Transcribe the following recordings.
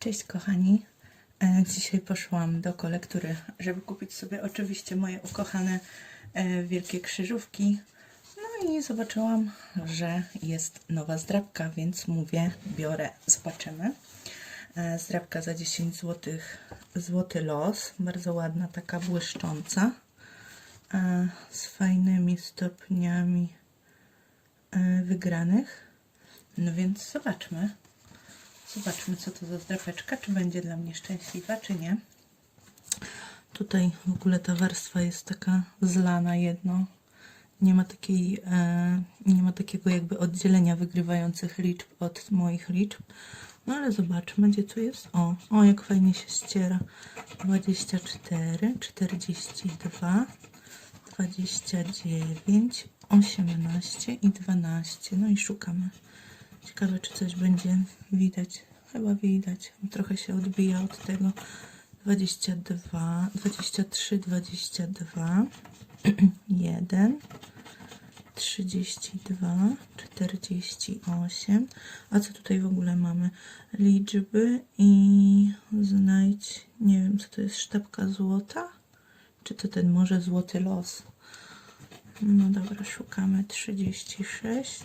Cześć kochani. E, Dzisiaj poszłam do kolektury, żeby kupić sobie oczywiście moje ukochane e, wielkie krzyżówki. No i zobaczyłam, że jest nowa zdrabka, więc mówię, biorę, zobaczymy. E, Zdrabka za 10 zł, złoty los, bardzo ładna, taka błyszcząca, z fajnymi stopniami wygranych. No więc zobaczmy. Zobaczmy, co to za zdrapeczka, czy będzie dla mnie szczęśliwa, czy nie. Tutaj w ogóle ta warstwa jest taka zlana jedno. Nie ma takiej, e, nie ma takiego jakby oddzielenia wygrywających liczb od moich liczb. No ale zobaczmy, gdzie tu jest. O, o jak fajnie się ściera. 24, 42, 29, 18 i 12. No i szukamy. Ciekawe, czy coś będzie widać. Chyba widać. Trochę się odbija od tego. 22, 23, 22, 1, 32, 48. A co tutaj w ogóle mamy? Liczby i znajdź, nie wiem, co to jest, sztabka złota? Czy to ten może złoty los? No dobra, szukamy 36,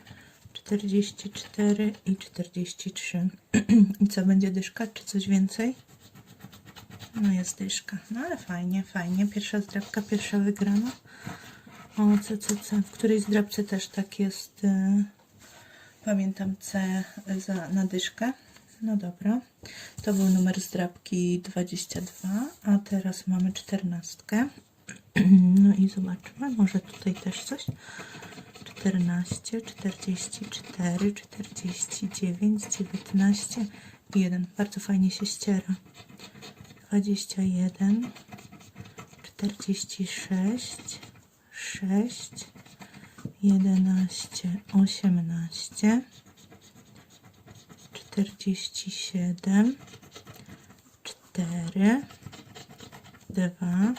44 i 43. I co, będzie dyszka, czy coś więcej? No jest dyszka. No ale fajnie, fajnie. Pierwsza zdrabka, pierwsza wygrana. O, C, C, C. W której zdrabce też tak jest. y, Pamiętam C za, na dyszkę. No dobra. To był numer zdrabki 22, a teraz mamy 14. No i zobaczmy, może tutaj też coś. 14, 44, 49, 19 i 1. Bardzo fajnie się ściera. 21, 46, 6, 11, 18, 47, 4, 2,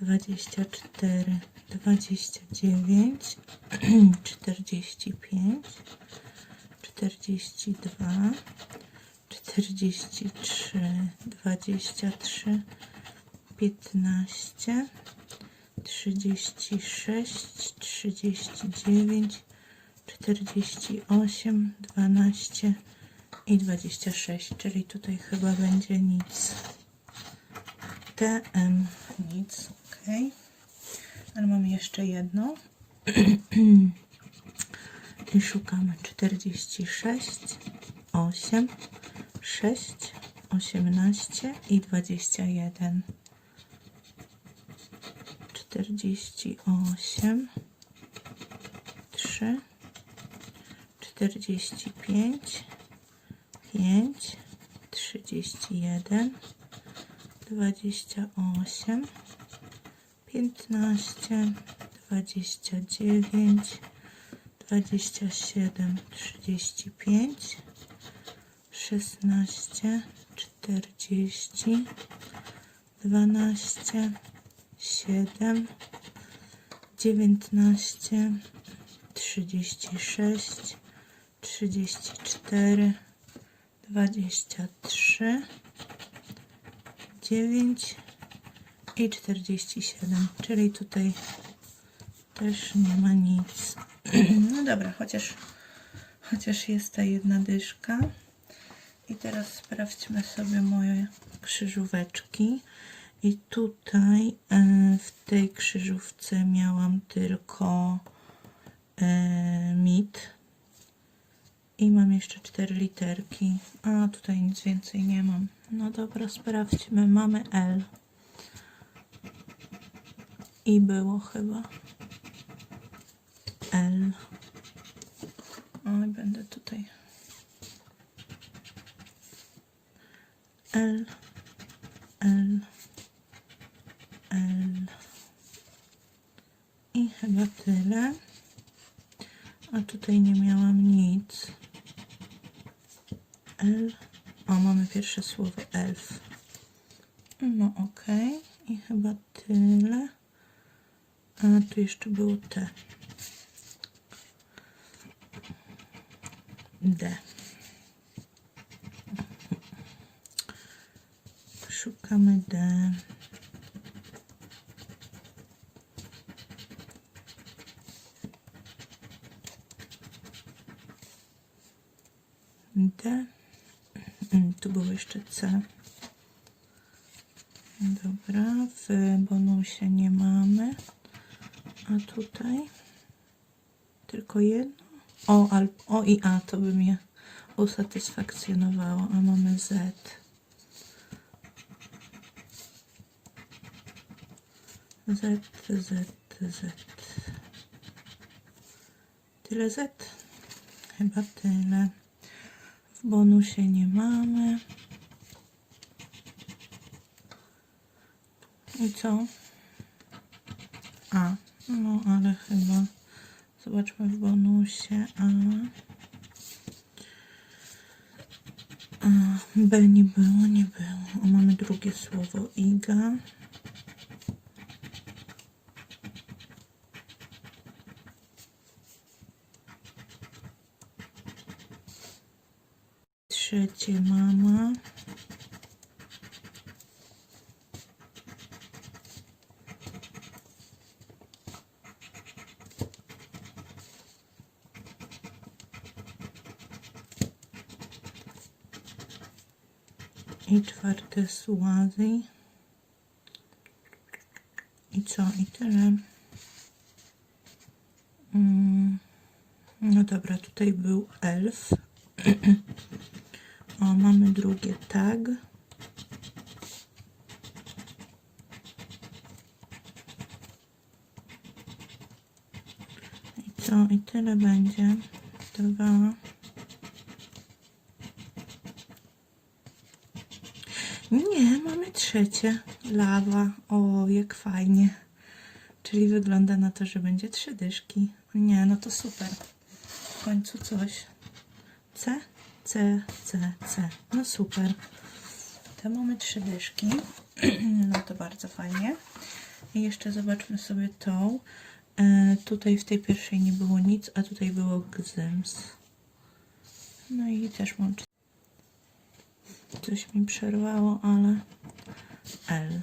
24, 29, 45, 42, 43, 23, 15, 36, 39, 48, 12 i 26, czyli tutaj chyba będzie nic. TM nic, ok. Ale mamy jeszcze jedną. I szukamy 46, 8, 6, 18 i 21. 48, 3, 45, 5, 31, 28, 15, 29, 27, 35, 16, 40, 12, 7, 19, 36, 34, 23, 9 i 47, czyli tutaj też nie ma nic. No dobra, chociaż, chociaż jest ta jedna dyszka. I teraz sprawdźmy sobie moje krzyżóweczki. I tutaj e, w tej krzyżówce miałam tylko e, mit. I mam jeszcze cztery literki. A tutaj nic więcej nie mam. No dobra, sprawdźmy. Mamy L. I było chyba. L. Oj, będę tutaj L, L, L. I chyba tyle. A tutaj nie miałam nic. L. O, mamy pierwsze słowo elf. No okej. I chyba tyle. Tu jeszcze było T. D. Szukamy D. D. Mm, Tu było jeszcze C. Dobra, w bonusie nie mamy. A tutaj tylko jedno. O, al, o i A to by mnie usatysfakcjonowało. A mamy Z. Z, Z, Z. Tyle Z? Chyba tyle. W bonusie nie mamy. I co? Ale chyba zobaczmy w bonusie. A, a B nie było, nie było. O, mamy drugie słowo iga. Trzecie mama. I czwarte słazy. I co? I tyle. Mm. No dobra, tutaj był elf. O, mamy drugie tag. I co? I tyle będzie. Dwa. Nie, mamy trzecie. Lawa. O, jak fajnie. Czyli wygląda na to, że będzie trzy dyszki. Nie, no to super. W końcu coś. C, C, C, C. No super. To mamy trzy dyszki. No to bardzo fajnie. I jeszcze zobaczmy sobie tą. E, tutaj w tej pierwszej nie było nic, a tutaj było gzyms. No i też mam Coś mi przerwało, ale L.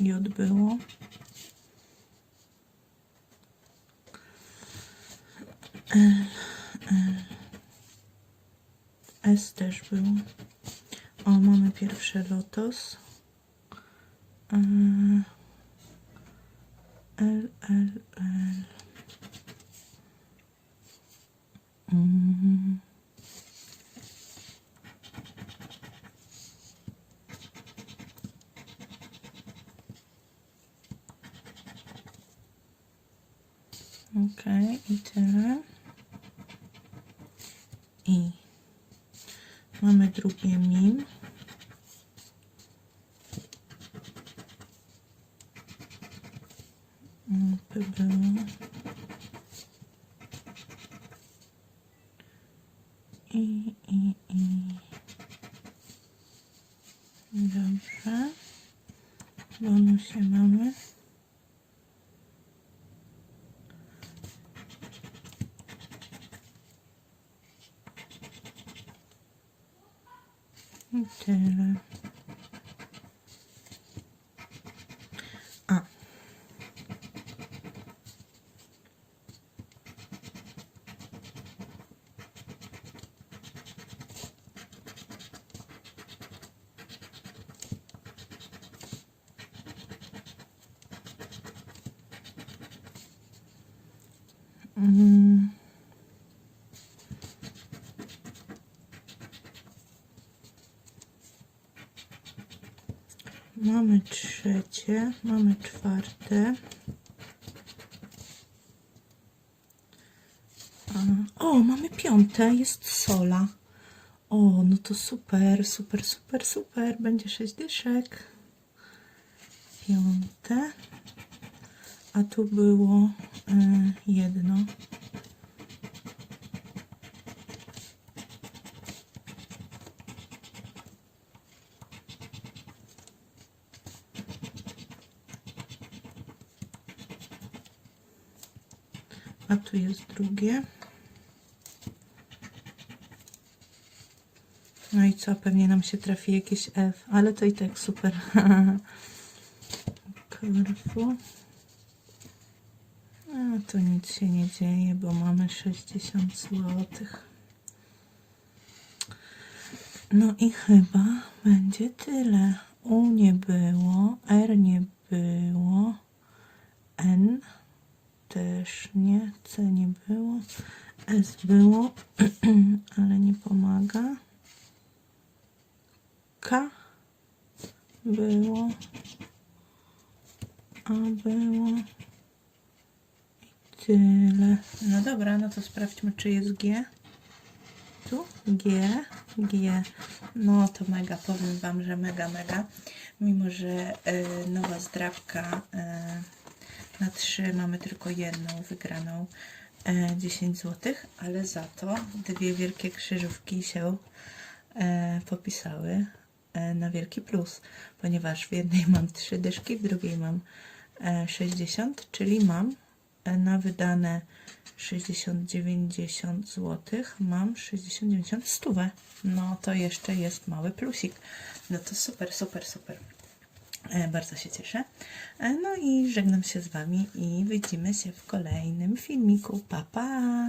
J było. L, L. S też było. O, mamy pierwszy lotos. Yy. L, L, L. Mm. Okej, i. I mamy drugie mim. I, i, i. Dobrze. W bonusie mamy. I tyle. Mamy trzecie, mamy czwarte. A, O, mamy piąte, jest sola. O, no to super, super, super, super. Będzie sześć dyszek. Piąte. A tu było y, jedno. A tu jest drugie. No i co? Pewnie nam się trafi jakieś F, ale to i tak super. Carrefour. A to nic się nie dzieje, bo mamy 60 zł. No i chyba będzie tyle. U nie było, R nie było, N też nie, C nie było, S było, ale nie pomaga. K było, A było i tyle. No dobra, no to sprawdźmy, czy jest G. Tu G, G. No to mega, powiem Wam, że mega, mega. Mimo, że y, nowa zdrabka y, na 3 mamy tylko jedną wygraną y, 10 zł, ale za to dwie wielkie krzyżówki się e, popisały na wielki plus, ponieważ w jednej mam 3 dyszki, w drugiej mam e, 60, czyli mam na wydane 60-90 zł, mam 60-90 stówę. No to jeszcze jest mały plusik. No to super, super, super. E, Bardzo się cieszę. E, No i żegnam się z Wami i widzimy się w kolejnym filmiku. Pa, pa!